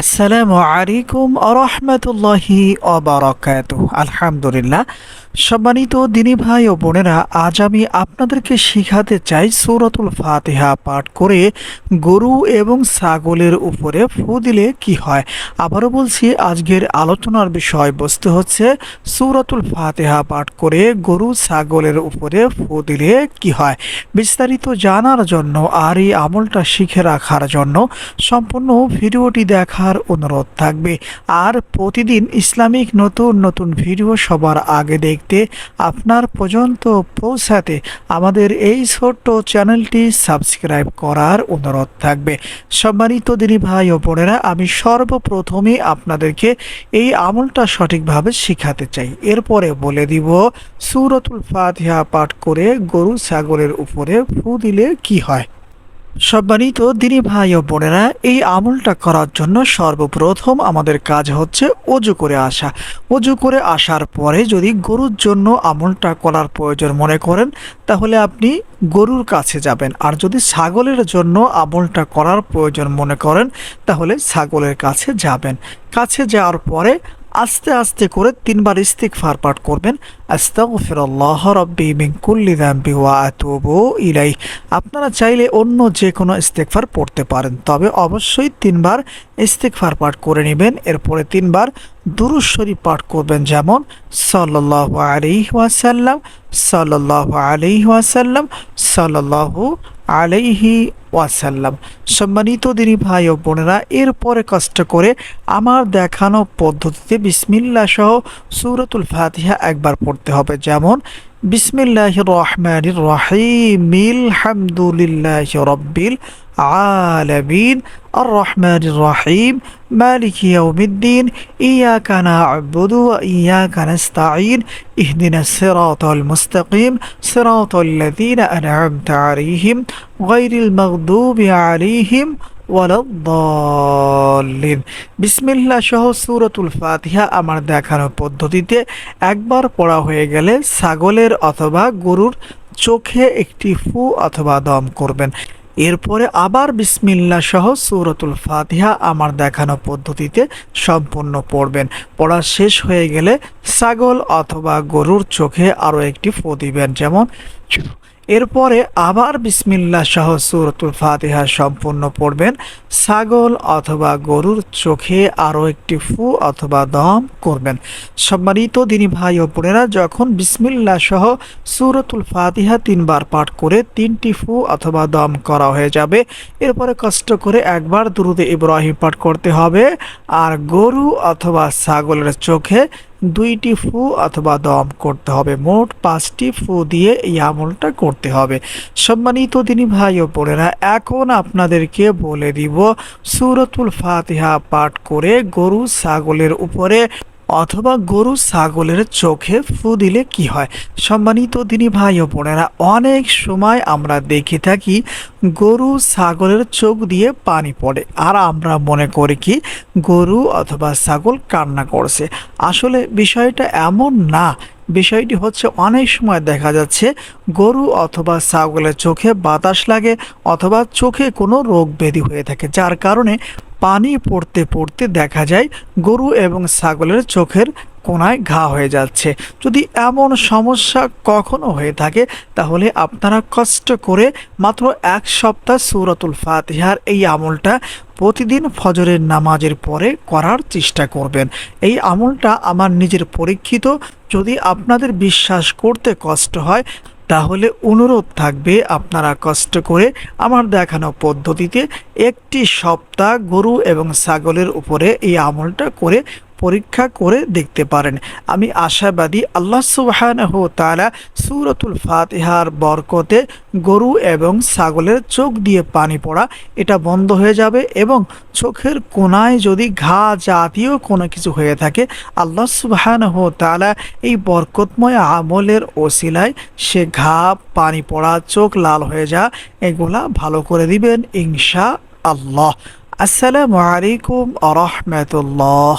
আসসালামু আলাইকুম আরহামতুল্লাহি অবরাকাত আলহামদুলিল্লাহ। সম্মানিত দিনী ভাই ও বোনেরা, আজ আমি আপনাদেরকে শিখাতে চাই সূরাতুল ফাতিহা পাঠ করে গরু এবং ছাগলের উপরে ফু দিলে কি হয়। আবারও বলছি, আজকের আলোচনার বিষয়বস্তু হচ্ছে সূরাতুল ফাতিহা পাঠ করে গরু ছাগলের উপরে ফু দিলে কি হয়। বিস্তারিত জানার জন্য আর এই আমলটা শিখে রাখার জন্য সম্পূর্ণ ভিডিওটি দেখার অনুরোধ থাকবে। আর প্রতিদিন ইসলামিক নতুন নতুন ভিডিও সবার আগে দেখতে আপনার পর্যন্ত পৌঁছাতে আমাদের এই ছোট্ট চ্যানেলটি সাবস্ক্রাইব করার অনুরোধ থাকবে। সম্মানিত দিনী ভাই ও বোনেরা, আমি সর্বপ্রথমে আপনাদেরকে এই আমলটা সঠিকভাবে শিখাতে চাই। এরপরে বলে দিব, সুরতুল ফাতিহা পাঠ করে গরু ছাগলের উপরে ফু দিলে কি হয়? সম্মানিত দিনী ভাই ও বোনেরা, এই আমলটা করার জন্য সর্বপ্রথম আমাদের কাজ হচ্ছে অজু করে আসা। অজু করে আসার পরে যদি গরুর জন্য আমলটা করার প্রয়োজন মনে করেন, তাহলে আপনি গরুর কাছে যাবেন। আর যদি ছাগলের জন্য আমলটা করার প্রয়োজন মনে করেন, তাহলে ছাগলের কাছে যাবেন। কাছে যাওয়ার পরে আস্তে আস্তে করে তিনবার ইস্তিগফার পাঠ করবেন। কুল্লি ইলাই আপনারা চাইলে অন্য যে কোনো ইস্তেগফার পড়তে পারেন, তবে অবশ্যই তিনবার ইস্তেগফার পাঠ করে নেবেন। এরপরে তিনবার দুরূদ শরীফ পাঠ করবেন, যেমন সাল্লাল্লাহু আলাইহি ওয়াসাল্লাম, সাল্লাল্লাহু আলাইহি ওয়াসাল্লাম, সাল্লাল্লাহু আলাইহি ওয়াসাল্লাম। সম্মানিত দিনী ভাই ও বোনেরা, এরপরে কষ্ট করে আমার দেখানো পদ্ধতিতে বিসমিল্লা সহ সুরতুল ফাতিহা একবার পড়তে হবে। যেমন বিসমিল্লাহ রহমান রহিম হামদুলিল্লাহ রব্বিল আলামিন আর রহমান রহিম, মালিক ইয়াউমিদ্দিন না'বুদু ওয়া ইয়াকা নাস্তাঈন ইহদিনা সিরাতাল মুস্তাকিম, সিরাতাল লাযীনা আন'আমতা গায়রিল মাগদুবি আলাইহিম ওয়ালাদ্দাল্লিন বিসমিল্লাহ সহ সূরাতুল ফাতিহা আমার দেখানো পদ্ধতিতে একবার পড়া হয়ে গেলে ছাগলের অথবা গরুর চোখে একটি ফু অথবা দম করবেন। এরপরে আবার বিসমিল্লা সহ সূরাতুল ফাতিহা আমার দেখানো পদ্ধতিতে সম্পূর্ণ পড়বেন। পড়া শেষ হয়ে গেলে ছাগল অথবা গরুর চোখে আরও একটি ফু দিবেন, যেমন এরপরে আবার বিসমিল্লা সহ সুরতুল ফাতিহা সম্পূর্ণ পড়বেন। ছাগল অথবা গরুর চোখে আরও একটি ফু অথবা দম করবেন। সম্মানিত দিনী ভাই ও বোনেরা, যখন বিসমিল্লা সহ সুরতুল ফাতিহা তিনবার পাঠ করে তিনটি ফু অথবা দম করা হয়ে যাবে, এরপরে কষ্ট করে একবার দুরুদে ইব্রাহিম পাঠ করতে হবে। আর গরু অথবা ছাগলের চোখে দুইটি ফু অথবা দম করতে হবে। মোট পাঁচটি ফু দিয়ে এই আমলটা করতে হবে। সম্মানিত দিনী ভাই ও বোনেরা, এখন আপনাদেরকে বলে দিব, সুরতুল ফাতিহা পাঠ করে গরু, ছাগলের উপরে অথবা গরু ছাগলের চোখে ফু দিলে কি হয়? সম্মানিত দিনী ভাই ও বোনেরা, অনেক সময় আমরা দেখে থাকি গরু ছাগলের চোখ দিয়ে পানি পড়ে। আর আমরা মনে করি কি, গরু অথবা ছাগল কান্না করছে। আসলে বিষয়টা এমন না। বিষয়টি হচ্ছে অনেক সময় দেখা যাচ্ছে গরু অথবা ছাগলের চোখে বাতাস লাগে অথবা চোখে কোনো রোগ ব্যাধি হয়ে থাকে, যার কারণে পানি পড়তে পড়তে দেখা যায় গরু এবং ছাগলের চোখের কোনায় ঘা হয়ে যাচ্ছে। যদি এমন সমস্যা কখনো হয়ে থাকে, তাহলে আপনারা কষ্ট করে মাত্র এক সপ্তাহ সুরতুল ফাতিহার এই আমলটা প্রতিদিন ফজরের নামাজের পরে করার চেষ্টা করবেন। এই আমলটা আমার নিজের পরীক্ষিত। যদি আপনাদের বিশ্বাস করতে কষ্ট হয় তাহলে অনুরোধ থাকবে আপনারা কষ্ট করে আমার দেখানো পদ্ধতিতে একটি সপ্তাহ গরু এবং ছাগলের উপরে এই আমলটা করে পরীক্ষা করে দেখতে পারেন। আমি আশাবাদী আল্লাহ সুবাহানহ তালা সুরতুল ফাতিহার বরকতে গরু এবং ছাগলের চোখ দিয়ে পানি পড়া, এটা বন্ধ হয়ে যাবে এবং চোখের কোনায় যদি ঘা জাতীয় কোনো কিছু হয়ে থাকে, আল্লাহ সুবাহানহ তালা এই বরকতময় আমলের ওসিলায় সে ঘা, পানি পড়া, চোখ লাল হয়ে যা, এগুলা ভালো করে দিবেন ইনশা আল্লাহ আসসালামু আলাইকুম আ রহমতুল্লাহ।